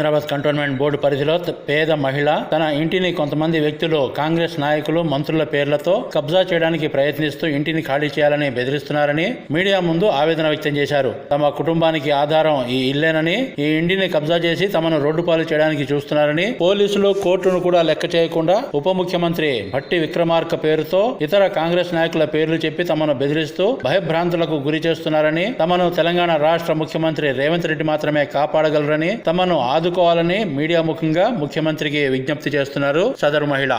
Secunderabad cantonment board పరిధిలో పేద మహిళ తన ఇంటిని కొంతమంది వ్యక్తులు కాంగ్రెస్ నాయకులు మంత్రుల పేర్లతో కబ్జా చేయడానికి ప్రయత్నిస్తూ ఇంటిని ఖాళీ చేయాలని బెదిరిస్తున్నారని మీడియా ముందు ఆవేదన వ్యక్తం చేశారు. తమ కుటుంబానికి ఆధారం ఈ ఇల్లేనని ఈ ఇంటిని కబ్జా చేసి తమను రోడ్డు పాలు చేయడానికి చూస్తున్నారని పోలీసులు కోర్టును కూడా లెక్క చేయకుండా ఉప ముఖ్యమంత్రి భట్టి విక్రమార్క పేరుతో ఇతర కాంగ్రెస్ నాయకుల పేర్లు చెప్పి తమను బెదిరిస్తూ భయభ్రాంతులకు గురి చేస్తున్నారని తమను తెలంగాణ రాష్ట్ర ముఖ్యమంత్రి రేవంత్ రెడ్డి మాత్రమే కాపాడగలరని తమను ఆదుకోవాలని మీడియా ముఖంగా ముఖ్యమంత్రికి విజ్ఞప్తి చేస్తున్నారు సదరు మహిళ.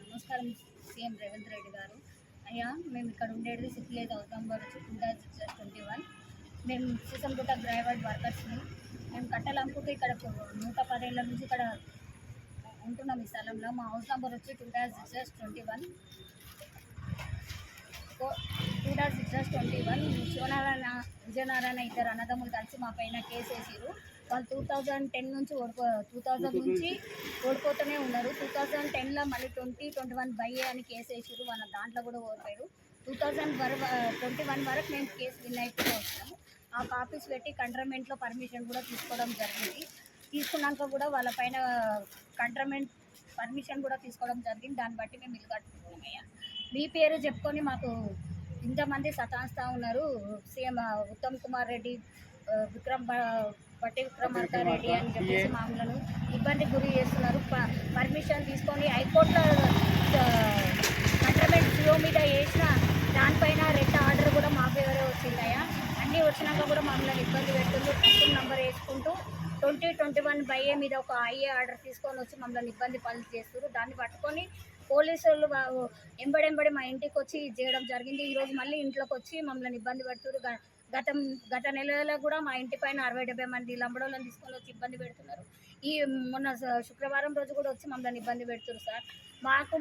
నమస్కారం సీఎం రేవంత్ రెడ్డి గారు. అయ్యా మేము ఇక్కడ ఉండేది సిప్లేజ్ అవుతాం టూ థౌజండ్ ట్వంటీ వన్. మేము సీసంగుట్ట డ్రైవర్ వర్కర్స్ని మేము కట్టాలనుకుంటే ఇక్కడ నూట పదేళ్ళ నుంచి ఇక్కడ ఉంటున్నాం ఈ స్థలంలో మా హౌస్ నెంబర్ వచ్చి two dash six twenty one. Two dash six twenty one. Shivanarayana Vijayanarayana ఇద్దరు అన్నదమ్ములు కలిసి మా పైన కేసు వేసారు వాళ్ళు టూ థౌజండ్ టెన్ నుంచి ఓడిపో టూ థౌజండ్ నుంచి ఓడిపోతూనే ఉన్నారు. టూ థౌజండ్ టెన్లో మళ్ళీ ట్వంటీ ట్వంటీ వన్ బై అని కేసు వేసారు వాళ్ళ దాంట్లో కూడా ఓడిపోయారు. టూ థౌజండ్ వర ట్వంటీ వన్ వరకు మేము కేసు విన్ అయిపోతూ వచ్చాము ఆ కాపీస్ పెట్టి కంట్రమెంట్లో పర్మిషన్ కూడా తీసుకోవడం జరిగింది. తీసుకున్నాక కూడా వాళ్ళ పైన కంట్రమెంట్ పర్మిషన్ కూడా తీసుకోవడం జరిగింది. దాన్ని బట్టి మేము ఇల్లు కట్టుకుంటున్నామయ్యా మీ పేరు చెప్పుకొని మాకు ఇంతమంది సతాయిస్తూ ఉన్నారు. సీఎం ఉత్తమ్ కుమార్ రెడ్డి విక్రమ్ బ- బట్టి విక్రమార్క రెడ్డి అని చెప్పేసి మామూలను ఇబ్బంది గురి చేస్తున్నారు. ప- పర్మిషన్ తీసుకొని హైకోర్టులో కంట్రమెంట్ జియో మీద వేసిన దానిపైన రెడ్ ఆర్డర్ కూడా మా ఫేవరే వచ్చిందయ్యా అన్నీ వచ్చినాక కూడా మమ్మల్ని ఇబ్బంది పెడుతుంది నెంబర్ వేసుకుంటూ ట్వంటీ ట్వంటీ వన్ బైఏ మీద ఒక ఐఏ ఆర్డర్ తీసుకొని వచ్చి మమ్మల్ని ఇబ్బంది పనులు చేస్తారు దాన్ని పట్టుకొని పోలీసులు ఎంబడెంబడి మా ఇంటికి వచ్చి చేయడం జరిగింది. ఈరోజు మళ్ళీ ఇంట్లోకి వచ్చి మమ్మల్ని ఇబ్బంది పెడుతున్నారు. గ- గతం గత నెలలో కూడా మా ఇంటి పైన అరవై డెబ్బై మంది లంబడోళ్ళని తీసుకొని వచ్చి ఇబ్బంది పెడుతున్నారు. ఈ మొన్న శుక్రవారం రోజు కూడా వచ్చి మమ్మల్ని ఇబ్బంది పెడుతున్నారు సార్. మాకు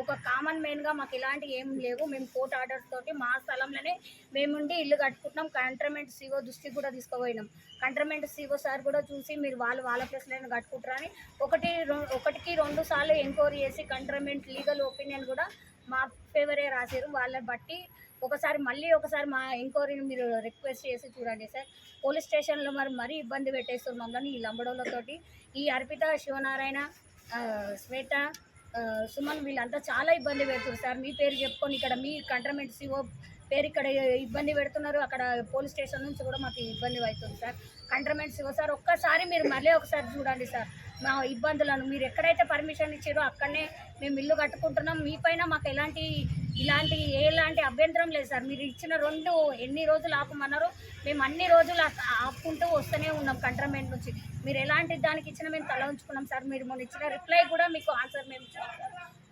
ఒక కామన్ మెయిన్గా మాకు ఇలాంటివి ఏం లేవు. మేము కోర్ట్ ఆర్డర్స్ తోటి మా స్థలంలోనే మేముండి ఇల్లు కట్టుకుంటున్నాం. కంట్రమెంట్ సీఓ దృష్టికి కూడా తీసుకుపోయినాం. కంట్రమెంట్ సీఓ సార్ కూడా చూసి మీరు వాళ్ళు వాళ్ళ ప్లేస్లో కట్టుకుంటారని ఒకటి ఒకటికి రెండు సార్లు ఎంక్వైరీ చేసి కంట్రమెంట్ లీగల్ ఒపీనియన్ కూడా మా ఫేవరే రాశారు వాళ్ళని బట్టి ఒకసారి మళ్ళీ ఒకసారి మా ఎంక్వైరీని మీరు రిక్వెస్ట్ చేసి చూడండి సార్. పోలీస్ స్టేషన్లో మరి మరీ ఇబ్బంది పెట్టేస్తారు మమ్మల్ని ఈ లంబడోళ్ళతోటి. ఈ అర్పిత శివనారాయణ శ్వేత సుమన్ వీళ్ళంతా చాలా ఇబ్బంది పెడుతున్నారు సార్. మీ పేరు చెప్పుకొని ఇక్కడ మీ కంట్రమెంట్ సిఓ పేరు ఇక్కడ ఇబ్బంది పెడుతున్నారు. అక్కడ పోలీస్ స్టేషన్ నుంచి కూడా మాకు ఇబ్బంది అవుతుంది సార్. కంట్రమెంట్ సిఓ సార్ ఒక్కసారి మీరు మళ్ళీ ఒకసారి చూడండి సార్. మా ఇబ్బందులను మీరు ఎక్కడైతే పర్మిషన్ ఇచ్చారో అక్కడనే మేము ఇల్లు కట్టుకుంటున్నాం. మీ పైన మాకు ఎలాంటి ఇలాంటి ఎలాంటి అభ్యంతరం లేదు సార్. మీరు ఇచ్చిన రెండు ఎన్ని రోజులు ఆపమన్నారో మేము అన్ని రోజులు ఆ- ఆపుకుంటూ వస్తూనే ఉన్నాం కంట్రమెంట్ నుంచి. మీరు ఎలాంటి దానికి ఇచ్చిన మేము తల ఉంచుకున్నాం సార్. మీరు మొన్న ఇచ్చిన రిప్లై కూడా మీకు ఆన్సర్ మేము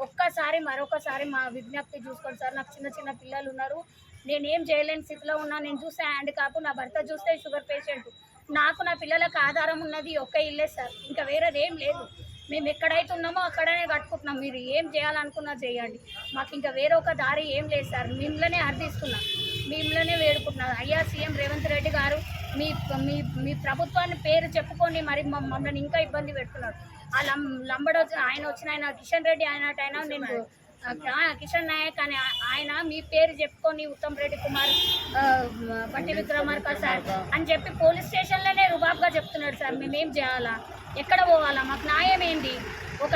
ఒక్కసారి మరొకసారి మా విజ్ఞప్తి చూసుకోండి సార్. నాకు చిన్న చిన్న పిల్లలు ఉన్నారు. నేను ఏం చేయలేని స్థితిలో ఉన్నా. నేను చూస్తే హ్యాండ్ కాపు నా భర్త చూస్తే షుగర్ పేషెంట్. నాకు నా పిల్లలకు ఆధారం ఉన్నది ఒక్క ఇల్లే సార్. ఇంకా వేరేది ఏం లేదు. మేము ఎక్కడైతే ఉన్నామో అక్కడనే కట్టుకుంటున్నాం. మీరు ఏం చేయాలనుకున్నా చేయండి. మాకు ఇంకా వేరే ఒక దారి ఏం లేదు సార్. మిమ్మల్నే అర్థిస్తున్నాం. మిమ్మల్నే వేడుకుంటున్నాం. అయ్యా సీఎం రేవంత్ రెడ్డి గారు మీ మీ మీ ప్రభుత్వాన్ని పేరు చెప్పుకొని మరి మమ్- మమ్మల్ని ఇంకా ఇబ్బంది పెడుతున్నారు. ఆ లం లంబడ ఆయన వచ్చిన ఆయన కిషన్ రెడ్డి ఆయన ఆయన నేను కిషన్ నాయక్ అని ఆయన మీ పేరు చెప్పుకొని ఉత్తమ్ రెడ్డి కుమార్ బట్టి విక్రమార్క సార్ అని చెప్పి పోలీస్ స్టేషన్లోనే రుబాబ్గా చెప్తున్నాడు సార్. మేమేం చేయాలా? ఎక్కడ పోవాలా? మాకు న్యాయం ఏంటి? ఒక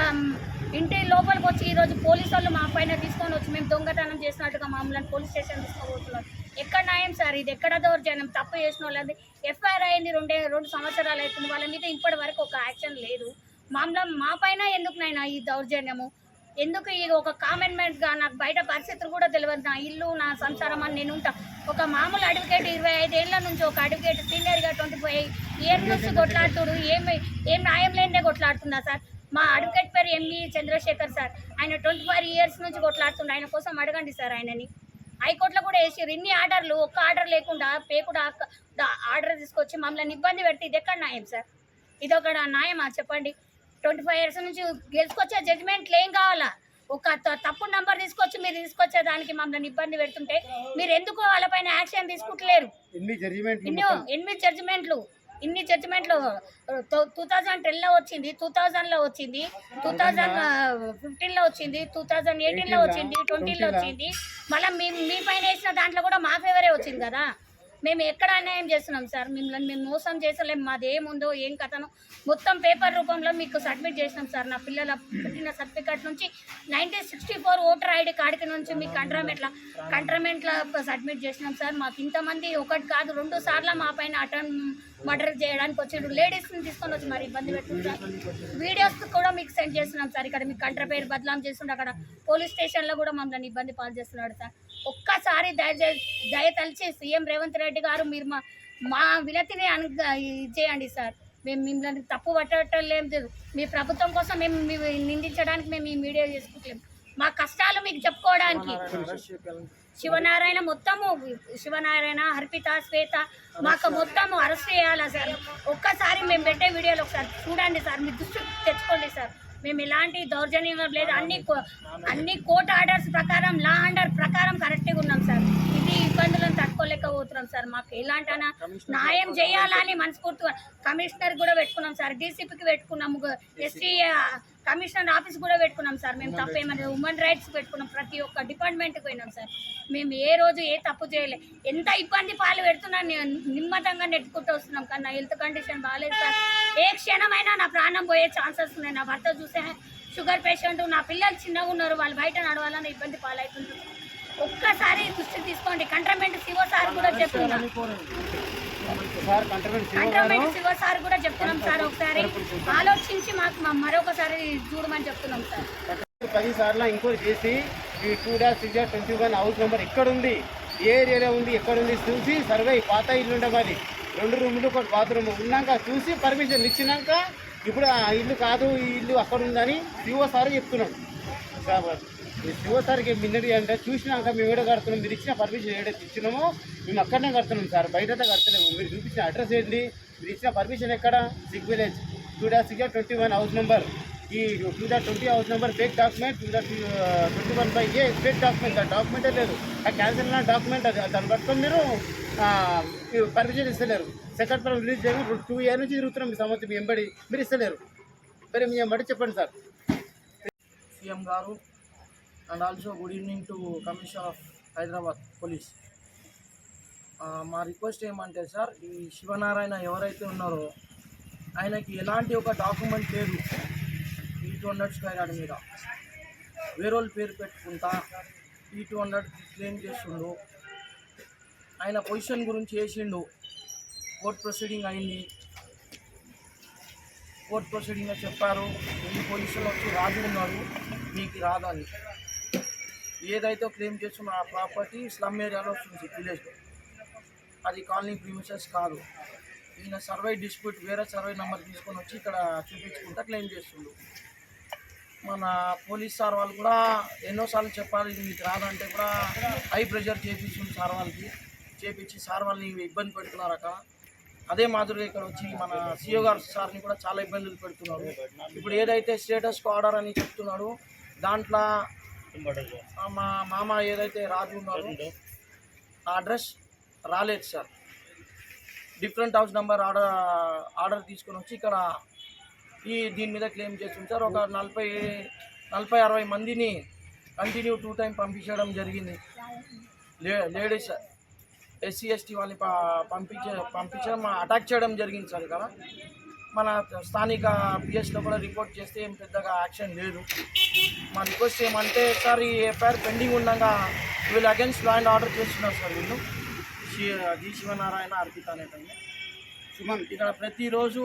ఇంటి లోపలికి వచ్చి ఈరోజు పోలీసు వాళ్ళు మా పైన తీసుకొని వచ్చి మేము దొంగతనం చేసినట్టుగా మమ్మల్ని పోలీస్ స్టేషన్ తీసుకోబోతున్నారు ఎక్కడ న్యాయం సార్? ఇది ఎక్కడ దౌర్జన్యం? తప్పు చేసిన వాళ్ళది. ఎఫ్ఐఆర్ అయింది రెండే రెండు సంవత్సరాలు అవుతుంది. వాళ్ళ మీద ఇప్పటి వరకు ఒక యాక్షన్ లేదు. మామూలు మా పైన ఎందుకు నైనా ఈ దౌర్జన్యము? ఎందుకు ఇది ఒక కామెంట్మెంట్గా నాకు బయట పరిస్థితులు కూడా తెలియదు నా ఇల్లు నా సంసారం అని నేను ఉంటా. ఒక మామూలు అడ్వకేట్ ఇరవై ఐదేళ్ళ నుంచి ఒక అడ్వకేట్ సీనియర్గా ట్వంటీ ఫైవ్ ఇయర్ నుంచి కొట్లాడుతుడు? ఏమి ఏం న్యాయం లేనిదే కొట్లాడుతున్నా సార్? మా అడ్వకేట్ పేరు ఎంఈ చంద్రశేఖర్ సార్. ఆయన ట్వంటీ ఫైవ్ ఇయర్స్ నుంచి కొట్లాడుతుండే. ఆయన కోసం అడగండి సార్ ఆయనని. హైకోర్టులో కూడా వేసారు ఇన్ని ఆర్డర్లు ఒక్క ఆర్డర్ లేకుండా పేకుండా ఆర్డర్ తీసుకొచ్చి మమ్మల్ని ఇబ్బంది పెడితే ఇది ఎక్కడ న్యాయం సార్? ఇది ఒక న్యాయమా? చెప్పండి. ట్వంటీ ఫైవ్ ఇయర్స్ నుంచి గెలుచుకొచ్చే జడ్జిమెంట్లు ఏం కావాలా? ఒక త- తప్పుడు నంబర్ తీసుకొచ్చి మీరు తీసుకొచ్చే దానికి మమ్మల్ని ఇబ్బంది పెడుతుంటే మీరు ఎందుకు వాళ్ళపైన యాక్షన్ తీసుకుంటలేరు? ఎన్ని జడ్జిమెంట్లు ఇన్ని ఎనిమిది జడ్జిమెంట్లు ఇన్ని జడ్జిమెంట్లు టూ థౌజండ్ టెన్లో వచ్చింది టూ థౌజండ్లో వచ్చింది టూ థౌజండ్ ఫిఫ్టీన్లో వచ్చింది టూ థౌజండ్ ఎయిటీన్లో వచ్చింది ట్వంటీలో వచ్చింది. మళ్ళీ మీ మీ పైన వేసిన దాంట్లో కూడా మా ఫేవరే వచ్చింది కదా? మేము ఎక్కడ అన్యాయం చేస్తున్నాం సార్? మిమ్మల్ని మేము మోసం చేసలేం. మాది ఏముందో ఏం కథనో మొత్తం పేపర్ రూపంలో మీకు సబ్మిట్ చేసినాం సార్. నా పిల్లల పుట్టిన సర్టిఫికేట్ నుంచి nineteen sixty four voter ID కార్డుకి నుంచి మీకు కంట్రామెంట్ల కంట్రామెంట్ల సబ్మిట్ చేసినాం సార్. మాకు ఇంతమంది ఒకటి కాదు రెండు సార్లు మా పైన అటెండ్ మర్డర్ చేయడానికి వచ్చిండు లేడీస్ని తీసుకొని వచ్చి మరి ఇబ్బంది పెట్టుకుంటారు వీడియోస్ కూడా మీకు సెండ్ చేస్తున్నాం సార్. ఇక్కడ మీకు కంట్ర పేరు బదలాం చేస్తుండే. అక్కడ పోలీస్ స్టేషన్లో కూడా మమ్మల్ని ఇబ్బంది పాలు చేస్తున్నాడు సార్. ఒక్కసారి దయ దయ తలిచి సీఎం రేవంత్ రెడ్డి గారు మీరు మా మా వినతిని అను ఇది చేయండి సార్. మేము మిమ్మల్ని తప్పు పట్టడం లేదు. మీ ప్రభుత్వం కోసం మేము నిందించడానికి మేము ఈ మీడియా చేసుకుంటలేము మా కష్టాలు మీకు చెప్పుకోవడానికి. శివనారాయణ మొత్తము శివనారాయణ హర్పిత శ్వేత మాకు మొత్తము అరెస్ట్ చేయాలా సార్? ఒక్కసారి మేము పెట్టే వీడియోలు ఒకసారి చూడండి సార్ మీరు దృష్టి తెచ్చుకోండి సార్. మేము ఎలాంటి దౌర్జన్యం లేదు. అన్ని కో- అన్ని కోర్టు ఆర్డర్స్ ప్రకారం లా ఆర్డర్ ప్రకారం కరెక్ట్గా ఉన్నాం సార్. ఇది ఇబ్బందులను తట్టుకోలేకపోతున్నాం సార్. మాకు ఎలాంటి అనా న్యాయం చేయాలని మనస్ఫూర్తిగా కమిషనర్ కూడా పెట్టుకున్నాం సార్. డీసీపీకి పెట్టుకున్నాము. ఎస్టీ కమిషనర్ ఆఫీస్ కూడా పెట్టుకున్నాం సార్. మేము తప్పు ఏమన్నా ఉమెన్ రైట్స్ పెట్టుకున్నాం. ప్రతి ఒక్క డిపార్ట్మెంట్కి పోయినాం సార్. మేము ఏ రోజు ఏ తప్పు చేయలే. ఎంత ఇబ్బంది పాలు పెడుతున్నా నిమ్మతంగా నెట్టుకుంటూ వస్తున్నాం. కానీ నా హెల్త్ కండిషన్ బాగాలేదు సార్. ఏ క్షణమైనా నా ప్రాణం పోయే ఛాన్సెస్ ఉన్నాయి. నా భర్త చూసే షుగర్ పేషెంట్ నా పిల్లలు చిన్నగా ఉన్నారు. వాళ్ళు బయట నడవాలని ఇబ్బంది పాలవుతుంది ఒక్కసారి దృష్టి తీసుకోండి. కంట్రమెంట్ శివ సార్ కూడా చెప్తున్నాం. కంటర్మెంట్ శివ సార్ కూడా చెప్తున్నాం సార్ ఒకసారి. ఆలోచించి మాకు మరొకసారి చూడమని చెప్తున్నాం సార్. పది సార్లు ఎంక్వైరీ చేసి ఈ two dash six dash twenty one house number ఎక్కడ ఉంది ఏ ఏరియాలో ఉంది ఎక్కడ ఉంది చూసి సర్వే పాత ఇల్లు ఉండే మరి రెండు రూములు ఒక బాత్రూమ్ ఉన్నాక చూసి పర్మిషన్ ఇచ్చినాక ఇప్పుడు ఆ ఇల్లు కాదు ఈ ఇల్లు అక్కడ ఉందని శివ సార్ చెప్తున్నాం కాబట్టి ఈ అంటే చూసినాక మేము ఏడో కడుతున్నాం? మీరు ఇచ్చిన పర్మిషన్ ఏడైతే ఇచ్చినామో మేము అక్కడనే కడుతున్నాం సార్. బయట కడతలేము. మీరు చూపించిన అడ్రస్ ఏంటి? మీరు ఇచ్చిన పర్మిషన్ ఎక్కడ? సిగ్ village. Two dash six twenty one house number. ఈ two dot twenty house number fake document two dot twenty one by a fake document. ఆ డాక్యుమెంటే లేదు. ఆ క్యాన్సిల్ అయిన డాక్యుమెంట్ అది. దాన్ని పట్టుకొని మీరు పర్మిషన్ ఇస్తలేరు. సెకండ్ పరం రిలీజ్ చేయడం టూ ఇయర్ నుంచి తిరుగుతున్నాం మీ సంవత్సరం మీ ఎంబడి. మీరు ఇస్తలేరు. మరి మీ ఎంబడి చెప్పండి సార్. సీఎం గారు and also good evening to commissioner of Hyderabad police మా రిక్వెస్ట్ ఏమంటే సార్ ఈ శివనారాయణ ఎవరైతే ఉన్నారో ఆయనకి ఎలాంటి ఒక డాక్యుమెంట్ లేదు. ఈ టూ హండ్రెడ్ స్క్వేర్ యార్డ్ మీద. వేరేళ్ళ పేరు పెట్టుకుంటా ఈ టూ హండ్రెడ్ క్లెయిమ్ చేస్తుండు ఆయన పొజిషన్ గురించి చేసిండు. కోర్ట్ ప్రొసీడింగ్ అయింది. కోర్ట్ ప్రొసీడింగ్లో చెప్పారు ఎన్ని పొజిషన్లో వచ్చి రాజు ఉన్నాడు మీకు రాదని. ఏదైతే క్లెయిమ్ చేస్తున్న ఆ ప్రాపర్టీ స్లమ్ ఏరియాలో వస్తుంది విలేజ్లో అది కాలనీ ప్రీమిసెస్ కాదు. ఈయన సర్వే డిస్ప్యూట్ వేరే సర్వే నెంబర్ తీసుకొని వచ్చి ఇక్కడ చూపించుకుంటా క్లెయిమ్ చేస్తుండు. మన పోలీస్ సార్ వాళ్ళు కూడా ఎన్నోసార్లు చెప్పాలి మీకు రాదంటే కూడా హై ప్రెషర్ చేపిస్తుంది సార్ వాళ్ళకి. చేపించి సార్ వాళ్ళని ఇబ్బంది పెడుతున్నారు అక్కడ అదే మాదిరిగా ఇక్కడ వచ్చి మన సీఓ గారు సార్ని కూడా చాలా ఇబ్బందులు పెడుతున్నారు. ఇప్పుడు ఏదైతే స్టేటస్ ఆర్డర్ అని చెప్తున్నాడు దాంట్లో మా మామ ఏదైతే రాజు ఉన్నారో ఆ అడ్రస్ రాలేదు sir. Different house number order order తీసుకొని వచ్చి ఇక్కడ ఈ దీని మీద క్లెయిమ్ చేస్తుంది సార్. ఒక నలభై నలభై అరవై మందిని కంటిన్యూ టూ టైం పంపించడం జరిగింది. లే లేడీస్ ఎస్సీ ఎస్టీ వాళ్ళని పంపించే పంపించడం అటాక్ చేయడం జరిగింది సార్ ఇక్కడ. మన స్థానిక పిఎస్లో కూడా రిపోర్ట్ చేస్తే ఏం పెద్దగా యాక్షన్ లేదు. మా రిక్వెస్ట్ ఏమంటే సార్ ఈ ఎఫ్ఐఆర్ పెండింగ్ ఉండగా వీళ్ళు అగేన్స్ట్ లా అండ్ ఆర్డర్ చేస్తున్నారు సార్ వీళ్ళు. జి శివనారాయణ అర్పిత అనేటండి సుమన్. ఇక్కడ ప్రతిరోజు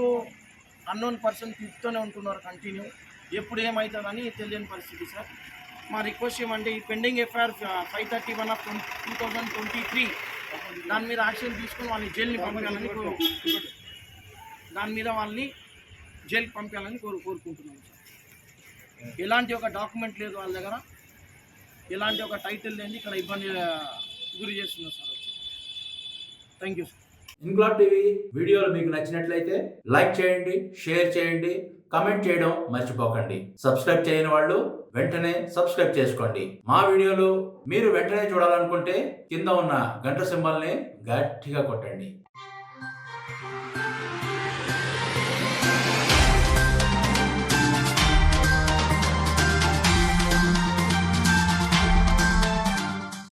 అన్నోన్ పర్సన్ తిప్పుతూనే ఉంటున్నారు కంటిన్యూ ఎప్పుడు ఏమవుతుందని తెలియని పరిస్థితి సార్. మా రిక్వెస్ట్ ఏమంటే ఈ pending FIR five thirty one of two thousand twenty three దాని మీద యాక్షన్ తీసుకొని వాళ్ళని జైలుని పంపించాలని దాని మీద వాళ్ళని జైలుకి పంపించాలని కోరు కోరుకుంటున్నాం సార్. ఎలాంటి ఒక డాక్యుమెంట్ లేదు వాళ్ళ దగ్గర. ఎలాంటి ఒక టైటిల్ లేని ఇక్కడ ఇబ్బంది గురి చేస్తున్నారు sir thank you sir. Inquilab TV వీడియోలు మీకు నచ్చినట్లయితే లైక్ చేయండి షేర్ చేయండి కమెంట్ చేయడం మర్చిపోకండి. సబ్స్క్రైబ్ చేయని వాళ్ళు వెంటనే సబ్స్క్రైబ్ చేసుకోండి. మా వీడియోలు మీరు వెంటనే చూడాలనుకుంటే కింద ఉన్న గంట సింబల్ని గట్టిగా కొట్టండి.